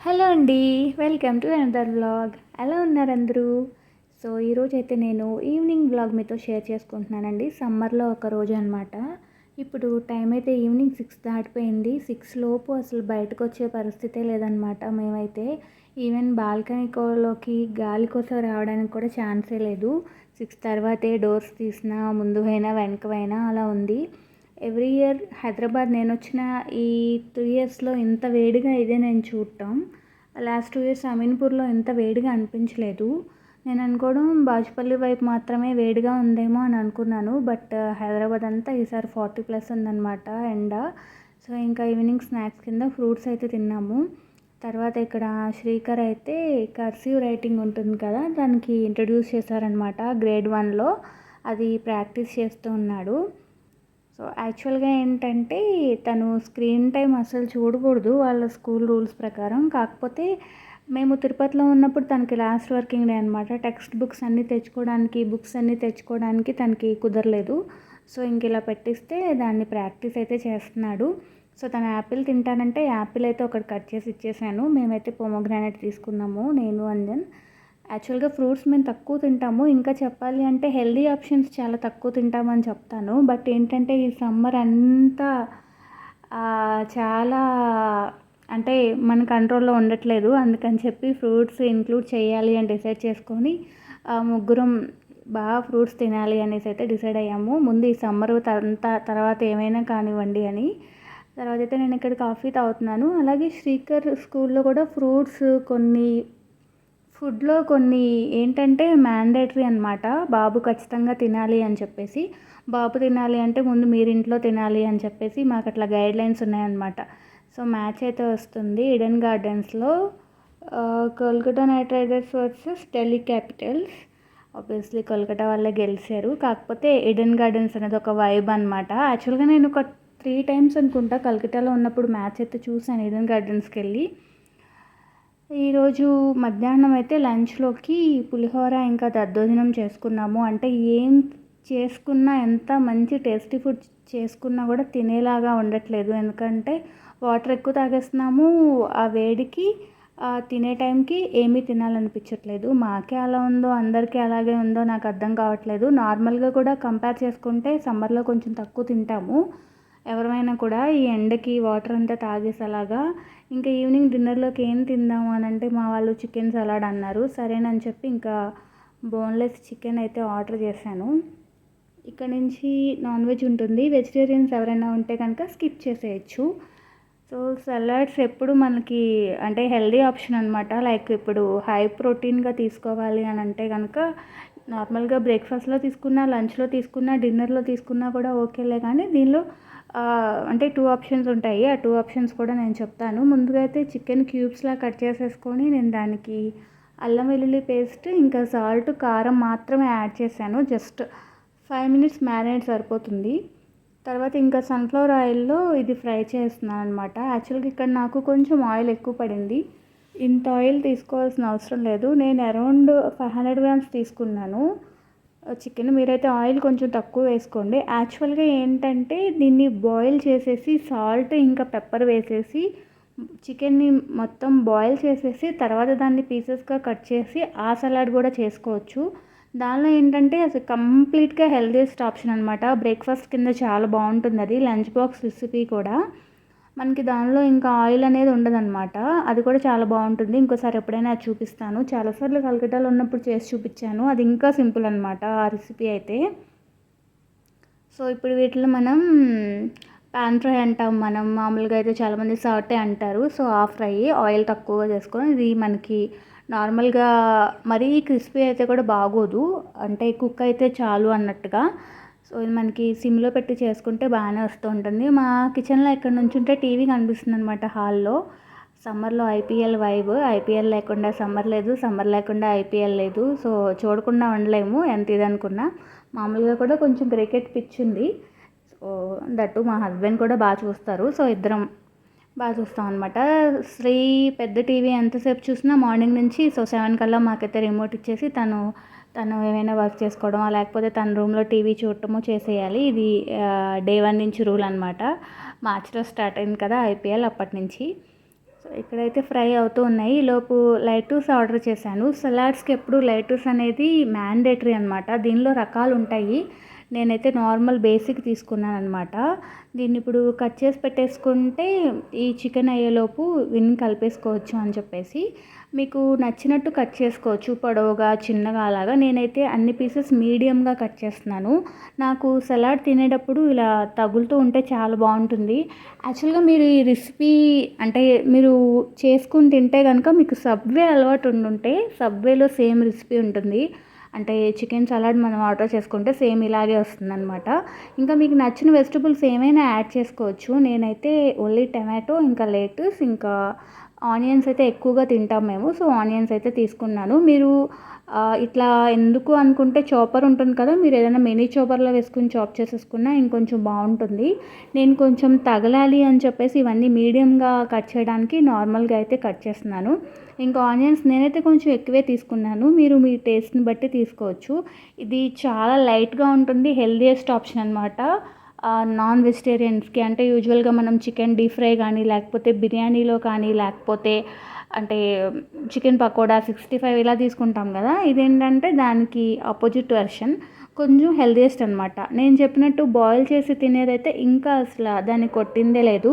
Hello అండి welcome to another vlog ఎలా ఉన్నారు అందరూ? సో ఈరోజు అయితే నేను ఈవినింగ్ వ్లాగ్ మీతో షేర్ చేసుకుంటున్నానండి. సమ్మర్లో ఒక రోజు అనమాట ఇప్పుడు టైం అయితే ఈవినింగ్ సిక్స్ దాటిపోయింది. సిక్స్ లోపు అసలు బయటకు వచ్చే పరిస్థితే లేదనమాట మేమైతే ఈవెన్ బాల్కనీలోకి గాలి కోసం రావడానికి కూడా ఛాన్సే లేదు. సిక్స్ తర్వాతే డోర్స్ తీసినా ముందు వెనకవైనా అలా ఉంది. ఎవ్రీ ఇయర్ హైదరాబాద్ నేను వచ్చిన ఈ త్రీ ఇయర్స్లో ఇంత వేడిగా ఇదే నేను చూడటం. లాస్ట్ టూ ఇయర్స్ అమీన్పూర్లో ఇంత వేడిగా అనిపించలేదు. నేను అనుకోవడం బాజ్పల్లి వైపు మాత్రమే వేడిగా ఉందేమో అని అనుకున్నాను. బట్ uh, హైదరాబాద్ అంతా ఈసారి ఫార్టీ ప్లస్ ఉందన్నమాట ఎండ. సో ఇంకా ఈవినింగ్ స్నాక్స్ కింద ఫ్రూట్స్ అయితే తిన్నాము. తర్వాత ఇక్కడ శ్రీకర్ అయితే కర్సివ్ రైటింగ్ ఉంటుంది కదా దానికి ఇంట్రడ్యూస్ చేశారనమాట గ్రేడ్ వన్లో అది ప్రాక్టీస్ చేస్తూ ఉన్నాడు. సో యాక్చువల్గా ఏంటంటే తను స్క్రీన్ టైం అసలు చూడకూడదు వాళ్ళ స్కూల్ రూల్స్ ప్రకారం. కాకపోతే మేము తిరుపతిలో ఉన్నప్పుడు తనకి లాస్ట్ వర్కింగ్ డే అనమాట టెక్స్ట్ బుక్స్ అన్నీ తెచ్చుకోవడానికి బుక్స్ అన్నీ తెచ్చుకోవడానికి తనకి కుదరలేదు. సో ఇంక ఇలా పెట్టిస్తే దాన్ని ప్రాక్టీస్ అయితే చేస్తున్నాడు. సో తను యాపిల్ తింటానంటే యాపిల్ అయితే ఒకటి కట్ చేసి ఇచ్చేసాను. మేమైతే పొమోగ్రానైట్ తీసుకున్నాము నేను అంజన్. యాక్చువల్గా ఫ్రూట్స్ మేము తక్కువ తింటాము. ఇంకా చెప్పాలి అంటే హెల్దీ ఆప్షన్స్ చాలా తక్కువ తింటామని చెప్తాను. బట్ ఏంటంటే ఈ సమ్మర్ అంతా చాలా అంటే మన కంట్రోల్లో ఉండట్లేదు. అందుకని చెప్పి ఫ్రూట్స్ ఇంక్లూడ్ చేయాలి అని డిసైడ్ చేసుకొని ముగ్గురం బాగా ఫ్రూట్స్ తినాలి అనేసి అయితే డిసైడ్ అయ్యాము. ముందు ఈ సమ్మర్ అంతా తర్వాత ఏమైనా కానివ్వండి అని. తర్వాత అయితే నేను ఇక్కడ కాఫీ తాగుతున్నాను. అలాగే శ్రీకర్ స్కూల్లో కూడా ఫ్రూట్స్ కొన్ని ఫుడ్లో కొన్ని ఏంటంటే మ్యాండేటరీ అనమాట బాబు ఖచ్చితంగా తినాలి అని చెప్పేసి. బాబు తినాలి అంటే ముందు మీరు ఇంట్లో తినాలి అని చెప్పేసి మాకు అట్లా గైడ్ లైన్స్ ఉన్నాయన్నమాట. సో మ్యాచ్ అయితే వస్తుంది. ఇడెన్ గార్డెన్స్లో Kolkata Knight Riders versus Delhi Capitals obviously Kolkata వాళ్ళే గెలిచారు. కాకపోతే ఇడెన్ గార్డెన్స్ అనేది ఒక వైబ్ అనమాట యాక్చువల్గా నేను ఒక త్రీ టైమ్స్ అనుకుంటా కల్కటాలో ఉన్నప్పుడు మ్యాచ్ అయితే చూసాను ఇడెన్ గార్డెన్స్కి వెళ్ళి. ఈరోజు మధ్యాహ్నం అయితే లంచ్లోకి పులిహోర ఇంకా దద్దోజనం చేసుకున్నాము. అంటే ఏం చేసుకున్నా ఎంత మంచి టేస్టీ ఫుడ్ చేసుకున్నా కూడా తినేలాగా ఉండట్లేదు. ఎందుకంటే వాటర్ ఎక్కువ తాగేస్తున్నాము. ఆ వేడికి తినే టైంకి ఏమీ తినాలనిపించట్లేదు. మాకే అలా ఉందో అందరికీ అలాగే ఉందో నాకు అర్థం కావట్లేదు. నార్మల్గా కూడా కంపేర్ చేసుకుంటే సమ్మర్లో కొంచెం తక్కువ తింటాము. ఎవరైనా కూడా ఈ ఎండకి వాటర్ అంతా తాగేసేలాగా ఇంకా ఈవినింగ్ డిన్నర్లోకి ఏం తిందాము అని అంటే మా వాళ్ళు చికెన్ సలాడ్ అన్నారు. సరేనని చెప్పి ఇంకా బోన్లెస్ చికెన్ అయితే ఆర్డర్ చేశాను. ఇక్కడ నుంచి నాన్ వెజ్ ఉంటుంది. వెజిటేరియన్స్ ఎవరైనా ఉంటే కనుక స్కిప్ చేసేయచ్చు. సో సలాడ్స్ ఎప్పుడు మనకి అంటే హెల్దీ ఆప్షన్ అనమాట లైక్ ఇప్పుడు హై ప్రోటీన్గా తీసుకోవాలి అని అంటే కనుక నార్మల్గా బ్రేక్ఫాస్ట్లో తీసుకున్నా లంచ్లో తీసుకున్నా డిన్నర్లో తీసుకున్నా కూడా ఓకేలే కానీ దీనిలో అంటే టూ ఆప్షన్స్ ఉంటాయి. ఆ టూ ఆప్షన్స్ కూడా నేను చెప్తాను. ముందుగా అయితే చికెన్ క్యూబ్స్లా కట్ చేసేసుకొని నేను దానికి అల్లం వెల్లుల్లి పేస్ట్ ఇంకా సాల్ట్ కారం మాత్రమే యాడ్ చేశాను. జస్ట్ ఫైవ్ మినిట్స్ మ్యారినేట్ సరిపోతుంది. తర్వాత ఇంకా సన్ఫ్లవర్ ఆయిల్లో ఇది ఫ్రై చేస్తున్నాను అనమాట యాక్చువల్గా ఇక్కడ నాకు కొంచెం ఆయిల్ ఎక్కువ పడింది. ఇంత ఆయిల్ తీసుకోవాల్సిన అవసరం లేదు. నేను అరౌండ్ ఫైవ్ హండ్రెడ్ గ్రామ్స్ తీసుకున్నాను. చికెన్ మీరైతే ఆయిల్ కొంచెం తక్కువ వేసుకోండి. యాక్చువల్గా ఏంటంటే దీన్ని బాయిల్ చేసేసి సాల్ట్ ఇంకా పెప్పర్ వేసేసి చికెన్ని మొత్తం బాయిల్ చేసేసి తర్వాత దాన్ని పీసెస్గా కట్ చేసి ఆ సలాడ్ కూడా చేసుకోవచ్చు. దానిలో ఏంటంటే అసలు కంప్లీట్గా హెల్దీయెస్ట్ ఆప్షన్ అనమాట బ్రేక్ఫాస్ట్ కింద చాలా బాగుంటుంది అది లంచ్ బాక్స్ రెసిపీ కూడా. మనకి దానిలో ఇంకా ఆయిల్ అనేది ఉండదన్నమాట. అది కూడా చాలా బాగుంటుంది. ఇంకోసారి ఎప్పుడైనా అది చూపిస్తాను చాలాసార్లు కలకటాలో ఉన్నప్పుడు చేసి చూపించాను. అది ఇంకా సింపుల్ అనమాట ఆ రెసిపీ అయితే. సో ఇప్పుడు వీటిలో మనం పాన్ ఫ్రై అంటాం మనం. మామూలుగా అయితే చాలామంది సాటే అంటారు. సో ఆ ఫ్రై ఆయిల్ తక్కువగా చేసుకొని ఇది మనకి నార్మల్గా మరీ క్రిస్పీ అయితే కూడా బాగోదు. అంటే కుక్ అయితే చాలు అన్నట్టుగా. సో ఇది మనకి సిమ్లో పెట్టి చేసుకుంటే బాగానే వస్తూ ఉంటుంది మా కిచెన్లో ఎక్కడ నుంచి ఉంటే టీవీ కనిపిస్తుంది అనమాట హాల్లో. సమ్మర్లో ఐపీఎల్ వైబ్ ఐపీఎల్ లేకుండా సమ్మర్ లేదు సమ్మర్ లేకుండా ఐపీఎల్ లేదు. సో చూడకుండా ఉండలేము ఎంత ఇది అనుకున్నా. మామూలుగా కూడా కొంచెం క్రికెట్ పిచ్ ఉంది. సో దట్టు మా హస్బెండ్ కూడా బాగా చూస్తారు. సో ఇద్దరం బాగా చూస్తాం అనమాట శ్రీ పెద్ద టీవీ ఎంతసేపు చూసినా మార్నింగ్ నుంచి సో సెవెన్ కల్లా మాకైతే రిమోట్ ఇచ్చేసి తను తను ఏమైనా వర్క్ చేసుకోవడం లేకపోతే తన రూమ్లో టీవీ చూడటమో చేసేయాలి. ఇది డే వన్ నుంచి రూల్ అనమాట మార్చిలో స్టార్ట్ అయింది కదా ఐపీఎల్ అప్పటి నుంచి. సో ఇక్కడైతే ఫ్రై అవుతూ ఉన్నాయి. లోపు లైటూస్ ఆర్డర్ చేశాను. సలాడ్స్కి ఎప్పుడు లైటూస్ అనేది మ్యాండేటరీ అనమాట దీనిలో రకాలు ఉంటాయి. నేనైతే నార్మల్ బేసిక్ తీసుకున్నాను అనమాట దీన్ని ఇప్పుడు కట్ చేసి పెట్టేసుకుంటే ఈ చికెన్ అయ్యేలోపు విన్ కలిపేసుకోవచ్చు అని చెప్పేసి. మీకు నచ్చినట్టు కట్ చేసుకోవచ్చు పొడవుగా చిన్నగా అలాగా. నేనైతే అన్ని పీసెస్ మీడియంగా కట్ చేస్తున్నాను. నాకు సలాడ్ తినేటప్పుడు ఇలా తగులుతూ ఉంటే చాలా బాగుంటుంది. యాక్చువల్గా మీరు ఈ రెసిపీ అంటే మీరు చేసుకుని తింటే కనుక మీకు సబ్వే అలవాటు ఉండుంటే సబ్వేలో సేమ్ రెసిపీ ఉంటుంది. అంటే చికెన్ సలాడ్ మనం ఆర్డర్ చేసుకుంటే సేమ్ ఇలాగే వస్తుందన్నమాట. ఇంకా మీకు నచ్చిన వెజిటబుల్స్ ఏమైనా యాడ్ చేసుకోవచ్చు. నేనైతే ఓన్లీ టమాటో ఇంకా లేటస్ ఇంకా ఆనియన్స్ అయితే ఎక్కువగా తింటాం మేము సో ఆనియన్స్ అయితే తీసుకున్నాను. మీరు ఇట్లా ఎందుకు అనుకుంటే చాపర్ ఉంటుంది కదా మీరు ఏదైనా మినీ చాపర్లో వేసుకుని చాప్ చేసేసుకున్నా ఇంకొంచెం బాగుంటుంది. నేను కొంచెం తగలాలి అని చెప్పేసి ఇవన్నీ మీడియంగా కట్ చేయడానికి నార్మల్గా అయితే కట్ చేస్తున్నాను. ఇంకా ఆనియన్స్ నేనైతే కొంచెం ఎక్కువే తీసుకున్నాను. మీరు మీ టేస్ట్ని బట్టి తీసుకోవచ్చు. ఇది చాలా లైట్గా ఉంటుంది హెల్దీయెస్ట్ ఆప్షన్ అనమాట నాన్ వెజిటేరియన్స్కి అంటే యూజువల్గా మనం చికెన్ డీప్ ఫ్రై కానీ లేకపోతే బిర్యానీలో కానీ లేకపోతే అంటే చికెన్ పకోడా సిక్స్టీ ఫైవ్ ఇలా తీసుకుంటాం కదా ఇదేంటంటే దానికి ఆపోజిట్ వెర్షన్ కొంచెం హెల్దీయెస్ట్ అనమాట నేను చెప్పినట్టు బాయిల్ చేసి తినేదైతే ఇంకా అసలు దాన్ని కొట్టిందే లేదు.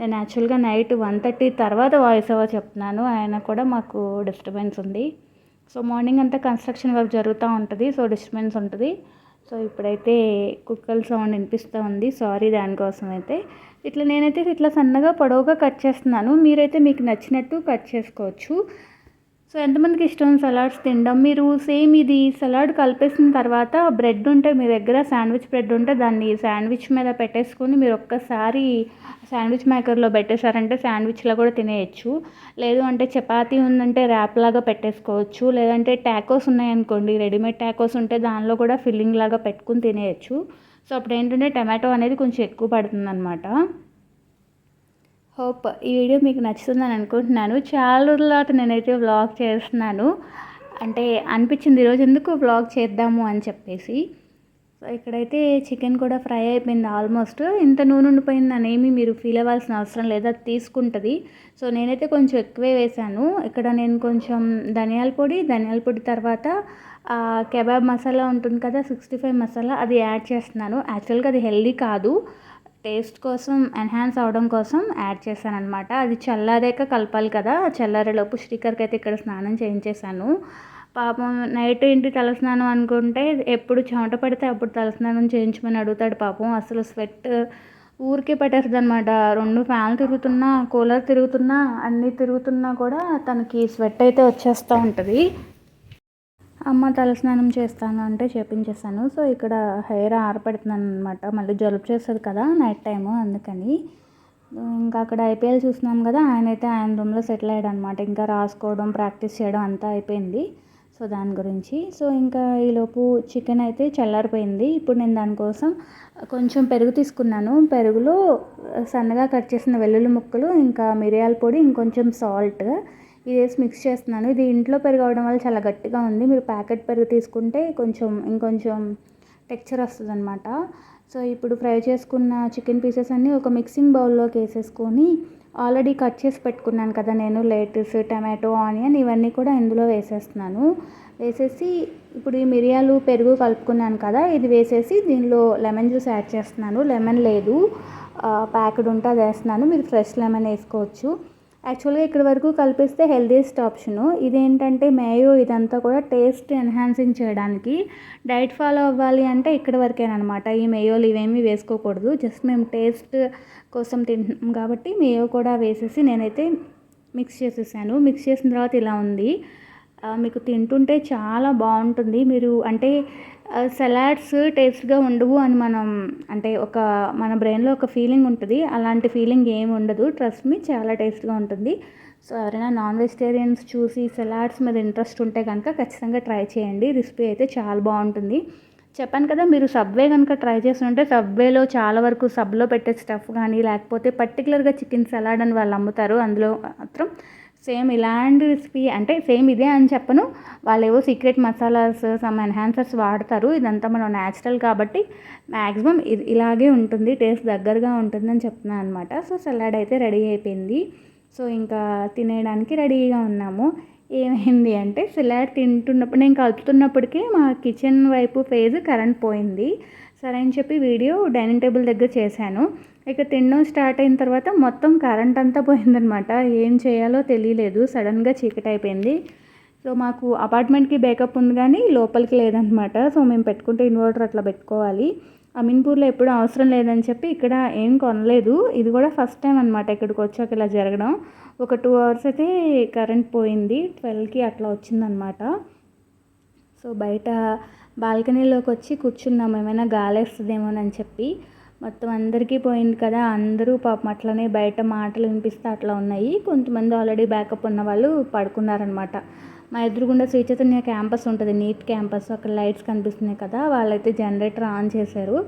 నేను యాక్చువల్గా నైట్ వన్ థర్టీ తర్వాత వాయిస్ ఓవర్ చెప్తున్నాను. ఆయన కూడా మాకు డిస్టర్బెన్స్ ఉంది. సో మార్నింగ్ అంతా కన్స్ట్రక్షన్ వర్క్ జరుగుతూ ఉంటుంది. సో డిస్టర్బెన్స్ ఉంటుంది. సో ఇప్పుడైతే కుక్కల సౌండ్ వినిపిస్తూ ఉంది. సారీ దానికోసం అయితే ఇట్లా నేనైతే ఇట్లా సన్నగా పొడవుగా కట్ చేస్తున్నాను. మీరైతే మీకు నచ్చినట్టు కట్ చేసుకోవచ్చు. సో ఎంతమందికి ఇష్టం సలాడ్స్ తినడం? మీరు సేమ్ ఇది సలాడ్ కలిపేసిన తర్వాత బ్రెడ్ ఉంటే మీ దగ్గర శాండ్విచ్ బ్రెడ్ ఉంటే దాన్ని శాండ్విచ్ మీద పెట్టేసుకొని మీరు ఒక్కసారి శాండ్విచ్ మేకర్లో పెట్టేశారంటే శాండ్విచ్లో కూడా తినేయచ్చు. లేదు అంటే చపాతీ ఉందంటే ర్యాప్ లాగా పెట్టేసుకోవచ్చు. లేదంటే ట్యాకోస్ ఉన్నాయనుకోండి రెడీమేడ్ ట్యాకోస్ ఉంటే దానిలో కూడా ఫిల్లింగ్ లాగా పెట్టుకుని తినేయచ్చు. సో అప్పుడు ఏంటంటే టమాటో అనేది కొంచెం ఎక్కువ పడుతుంది అనమాట హోప్ ఈ వీడియో మీకు నచ్చుతుందని అనుకుంటున్నాను. చాలా రోజుల నేనైతే వ్లాగ్ చేస్తున్నాను. అంటే అనిపించింది ఈరోజు ఎందుకు వ్లాగ్ చేద్దాము అని చెప్పేసి. సో ఇక్కడైతే చికెన్ కూడా ఫ్రై అయిపోయింది ఆల్మోస్ట్. ఇంత నూనె ఉండిపోయింది అనేమి మీరు ఫీల్ అవ్వాల్సిన అవసరం లేదు. అది తీసుకుంటుంది. సో నేనైతే కొంచెం ఎక్కువే వేసాను ఇక్కడ నేను కొంచెం ధనియాల పొడి ధనియాల పొడి తర్వాత కెబాబ్ మసాలా ఉంటుంది కదా సిక్స్టీ ఫైవ్ మసాలా అది యాడ్ చేస్తున్నాను. యాక్చువల్గా అది హెల్దీ కాదు. టేస్ట్ కోసం ఎన్హాన్స్ అవడం కోసం యాడ్ చేశాను అనమాట అది చల్లారాక కలపాలి కదా. చల్లారేలోపు శ్రీకర్కి అయితే ఇక్కడ స్నానం చేయించేశాను. పాపం నైట్ ఇంటి తలస్నానం అనుకుంటే ఎప్పుడు చెమట పడితే అప్పుడు తలస్నానం చేయించమని అడుగుతాడు పాపం. అసలు స్వెట్ ఊరికే పట్టేస్తుంది అనమాట రెండు ఫ్యాన్లు తిరుగుతున్నా కూలర్ తిరుగుతున్నా అన్నీ తిరుగుతున్నా కూడా తనకి స్వెట్ అయితే వచ్చేస్తూ ఉంటుంది. అమ్మ తలస్నానం చేస్తాను అంటే చేపించేస్తాను. సో ఇక్కడ హెయిర్ ఆరపెడుతున్నాను అనమాట మళ్ళీ జలుబు చేస్తుంది కదా నైట్ టైము అందుకని. ఇంకా అక్కడ ఐపీఎల్ చూస్తున్నాం కదా ఆయన అయితే ఆయన రూమ్లో సెటిల్ అయ్యాడు అనమాట ఇంకా రాసుకోవడం ప్రాక్టీస్ చేయడం అంతా అయిపోయింది. సో దాని గురించి. సో ఇంకా ఈలోపు చికెన్ అయితే చల్లారిపోయింది. ఇప్పుడు నేను దానికోసం కొంచెం పెరుగు తీసుకున్నాను. పెరుగులో సన్నగా కట్ చేసిన వెల్లుల్లి ముక్కలు ఇంకా మిరియాల పొడి ఇంకొంచెం సాల్ట్ ఇది వేసి మిక్స్ చేస్తున్నాను. ఇది ఇంట్లో పెరుగు అవడం వల్ల చాలా గట్టిగా ఉంది. మీరు ప్యాకెట్ పెరుగు తీసుకుంటే కొంచెం ఇంకొంచెం టెక్చర్ వస్తుంది అనమాట సో ఇప్పుడు ఫ్రై చేసుకున్న చికెన్ పీసెస్ అన్నీ ఒక మిక్సింగ్ బౌల్లోకి వేసేసుకొని ఆల్రెడీ కట్ చేసి పెట్టుకున్నాను కదా నేను లేటెస్ టమాటో ఆనియన్ ఇవన్నీ కూడా ఇందులో వేసేస్తున్నాను. వేసేసి ఇప్పుడు ఈ మిరియాలు పెరుగు కలుపుకున్నాను కదా ఇది వేసేసి దీనిలో లెమన్ జ్యూస్ యాడ్ చేస్తున్నాను. లెమన్ లేదు. ప్యాకెడ్ ఉంటే అది వేస్తున్నాను. మీరు ఫ్రెష్ లెమన్ వేసుకోవచ్చు. యాక్చువల్గా ఇక్కడ వరకు కలిపిస్తే హెల్దీయెస్ట్ ఆప్షను. ఇదేంటంటే మేయో ఇదంతా కూడా టేస్ట్ ఎన్హాన్సింగ్ చేయడానికి డైట్ ఫాలో అవ్వాలి అంటే ఇక్కడ వరకేనమాట ఈ మేయోలు ఇవేమీ వేసుకోకూడదు. జస్ట్ మేము టేస్ట్ కోసం తింటున్నాం కాబట్టి మేయో కూడా వేసేసి నేనైతే మిక్స్ చేసేసాను. మిక్స్ చేసిన తర్వాత ఇలా ఉంది. మీకు తింటుంటే చాలా బాగుంటుంది. మీరు అంటే సలాడ్స్ టేస్ట్గా ఉండవు అని మనం అంటే ఒక మన బ్రెయిన్లో ఒక ఫీలింగ్ ఉంటుంది. అలాంటి ఫీలింగ్ ఏమి ఉండదు. ట్రస్ట్ మీ చాలా టేస్ట్గా ఉంటుంది. సో ఎవరైనా నాన్ వెజిటేరియన్స్ చూసి సలాడ్స్ మీద ఇంట్రెస్ట్ ఉంటే కనుక ఖచ్చితంగా ట్రై చేయండి. రెసిపీ అయితే చాలా బాగుంటుంది. చెప్పాను కదా మీరు సబ్వే కనుక ట్రై చేస్తుంటే సబ్వేలో చాలా వరకు సబ్లో పెట్టే స్టఫ్ కానీ లేకపోతే పర్టికులర్గా చికెన్ సలాడ్ అని వాళ్ళు అమ్ముతారు. అందులో మాత్రం సేమ్ ఇలాంటి రెసిపీ అంటే సేమ్ ఇదే అని చెప్పను. వాళ్ళు ఏవో సీక్రెట్ మసాలాస్ సమ్ ఎన్హాన్సర్స్ వాడతారు. ఇదంతా మనం న్యాచురల్ కాబట్టి మ్యాక్సిమం ఇది ఇలాగే ఉంటుంది. టేస్ట్ దగ్గరగా ఉంటుందని చెప్తున్నాను అనమాట సో సలాడ్ అయితే రెడీ అయిపోయింది. సో ఇంకా తినేయడానికి రెడీగా ఉన్నాము. ఏమైంది అంటే సలాడ్ తింటున్నప్పుడు నేను కలుపుతున్నప్పటికీ మా కిచెన్ వైపు ఫేజ్ కరెంట్ పోయింది. సరే అని చెప్పి వీడియో డైనింగ్ టేబుల్ దగ్గర చేశాను. ఇక తినడం స్టార్ట్ అయిన తర్వాత మొత్తం కరెంట్ అంతా పోయిందనమాట ఏం చేయాలో తెలియలేదు. సడన్గా చీకటి అయిపోయింది. సో మాకు అపార్ట్మెంట్కి బ్యాకప్ ఉంది కానీ లోపలికి లేదనమాట సో మేము పెట్టుకుంటే ఇన్వర్టర్ అట్లా పెట్టుకోవాలి. అమీన్పూర్లో ఎప్పుడు అవసరం లేదని చెప్పి ఇక్కడ ఏం కొనలేదు. ఇది కూడా ఫస్ట్ టైం అనమాట ఇక్కడికి వచ్చాక ఇలా జరగడం. ఒక టూ అవర్స్ అయితే కరెంట్ పోయింది. ట్వెల్వ్కి అట్లా వచ్చిందనమాట సో బయట బాల్కనీలోకి వచ్చి కూర్చున్నాము ఏమైనా గాలి వస్తుందేమోనని చెప్పి. మొత్తం అందరికీ పోయింది కదా అందరూ పాపం అట్లనే బయట మాటలు వినిపిస్తే అట్లా ఉన్నాయి. కొంతమంది ఆల్రెడీ బ్యాకప్ ఉన్న వాళ్ళు పడుకున్నారనమాట మా ఎదురుగుండా శ్రీచైతన్య క్యాంపస్ ఉంటుంది నీట్ క్యాంపస్ అక్కడ లైట్స్ కనిపిస్తున్నాయి కదా వాళ్ళైతే జనరేటర్ ఆన్ చేశారు.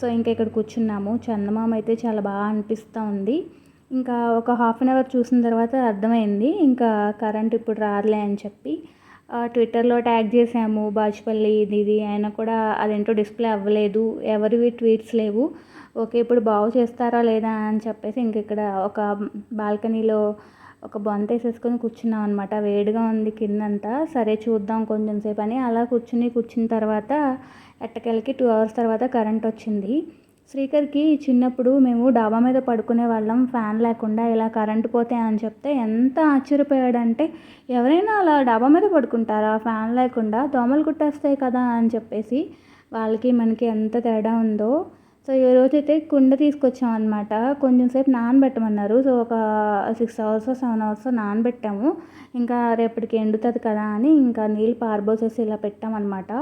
సో ఇంకా ఇక్కడ కూర్చున్నాము. చందమామ అయితే చాలా బాగా అనిపిస్తూ ఉంది. ఇంకా ఒక హాఫ్ అన్ అవర్ చూసిన తర్వాత అర్థమైంది ఇంకా కరెంట్ ఇప్పుడు రాదులే అని చెప్పి. ట్విట్టర్లో ట్యాగ్ చేసాము బాజ్పల్లి ఇది ఇది. అయినా కూడా అదేంటో డిస్ప్లే అవ్వలేదు. ఎవరివి ట్వీట్స్ లేవు. ఓకే ఇప్పుడు బాగు చేస్తారా లేదా అని చెప్పేసి ఇంక ఇక్కడ ఒక బాల్కనీలో ఒక బొంత వేసేసుకొని కూర్చున్నాం అనమాట వేడిగా ఉంది కిందంతా. సరే చూద్దాం కొంచెం సేపు అని అలా కూర్చుని కూర్చున్న తర్వాత ఎట్టకెళ్ళకి టూ అవర్స్ తర్వాత కరెంట్ వచ్చింది. శ్రీకర్కి చిన్నప్పుడు మేము డాబా మీద పడుకునే వాళ్ళం. ఫ్యాన్ లేకుండా ఇలా కరెంట్ పోతే అని చెప్తే ఎంత ఆశ్చర్యపోయాడంటే ఎవరైనా అలా డాబా మీద పడుకుంటారా? ఫ్యాన్ లేకుండా దోమలు కుట్టేస్తాయి కదా? అని చెప్పేసి వాళ్ళకి మనకి ఎంత తేడా ఉందో సో ఈ రోజైతే కుండ తీసుకొచ్చాం అనమాట కొంచెం సేపు నానబెట్టమన్నారు. సో ఒక సిక్స్ అవర్స్ సెవెన్ అవర్స్ నానబెట్టాము. ఇంకా రేపటికి ఎండుతుంది కదా అని ఇంకా నీళ్ళు పారబోసేసి ఇలా పెట్టామన్నమాట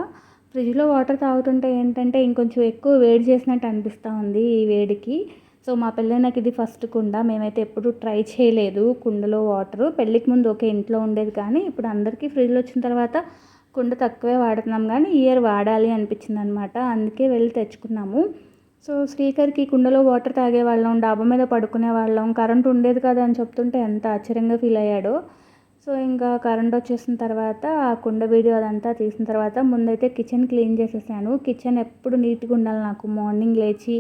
ఫ్రిడ్జ్లో వాటర్ తాగుతుంటే ఏంటంటే ఇంకొంచెం ఎక్కువ వేడి చేసినట్టు అనిపిస్తూ ఉంది ఈ వేడికి. సో మా పెళ్ళి నాకు ఇది ఫస్ట్ కుండ. మేమైతే ఎప్పుడు ట్రై చేయలేదు కుండలో వాటర్. పెళ్ళికి ముందు ఒకే ఇంట్లో ఉండేది కానీ ఇప్పుడు అందరికీ ఫ్రిడ్జ్లో వచ్చిన తర్వాత కుండ తక్కువే వాడుతున్నాం కానీ ఇయర్ వాడాలి అనిపించింది అనమాట అందుకే వెళ్ళి తెచ్చుకున్నాము. సో స్పీకర్కి కుండలో వాటర్ తాగేవాళ్ళం డాబా మీద పడుకునే వాళ్ళం కరెంట్ ఉండేది కదా అని చెప్తుంటే ఎంత ఆశ్చర్యంగా ఫీల్ అయ్యాడో. సో ఇంకా కరెంట్ వచ్చేసిన తర్వాత ఆ కుండ వీడియో అదంతా తీసిన తర్వాత ముందైతే కిచెన్ క్లీన్ చేసేసాను. కిచెన్ ఎప్పుడు నీట్గా ఉండాలి నాకు. మార్నింగ్ లేచి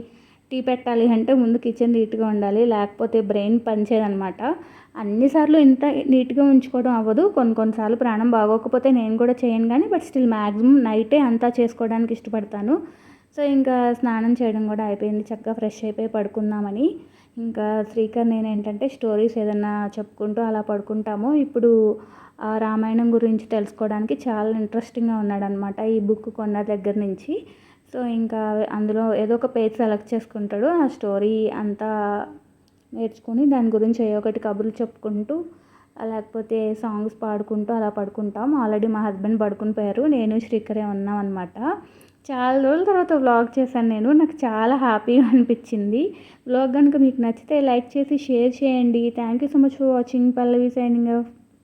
టీ పెట్టాలి అంటే ముందు కిచెన్ నీట్గా ఉండాలి. లేకపోతే బ్రెయిన్ పనిచేయదనమాట అన్నిసార్లు ఇంత నీట్గా ఉంచుకోవడం అవ్వదు. కొన్ని కొన్నిసార్లు ప్రాణం బాగోకపోతే నేను కూడా చేయను కానీ బట్ స్టిల్ మ్యాక్సిమం నైటే అంతా చేసుకోవడానికి ఇష్టపడతాను. సో ఇంకా స్నానం చేయడం కూడా అయిపోయింది. చక్కగా ఫ్రెష్ అయిపోయి పడుకుందామని. ఇంకా శ్రీకర్ నేను ఏంటంటే స్టోరీస్ ఏదన్నా చెప్పుకుంటూ అలా పడుకుంటాము. ఇప్పుడు ఆ రామాయణం గురించి తెలుసుకోవడానికి చాలా ఇంట్రెస్టింగ్గా ఉన్నాడనమాట ఈ బుక్ కొన్న దగ్గర నుంచి. సో ఇంకా అందులో ఏదో ఒక పేజ్ సెలెక్ట్ చేసుకుంటాడు. ఆ స్టోరీ అంతా నేర్చుకుని దాని గురించి ఏ ఒకటి కబుర్లు చెప్పుకుంటూ లేకపోతే సాంగ్స్ పాడుకుంటూ అలా పడుకుంటాం. ఆల్రెడీ మా హస్బెండ్ పడుకుని పోయారు. నేను శ్రీకరే ఉన్నాం అనమాట చాలా రోజుల తర్వాత వ్లాగ్ చేశాను నేను. నాకు చాలా హ్యాపీగా అనిపించింది. వ్లాగ్ కనుక మీకు నచ్చితే లైక్ చేసి షేర్ చేయండి. Thank you so much for watching Pallavi signing off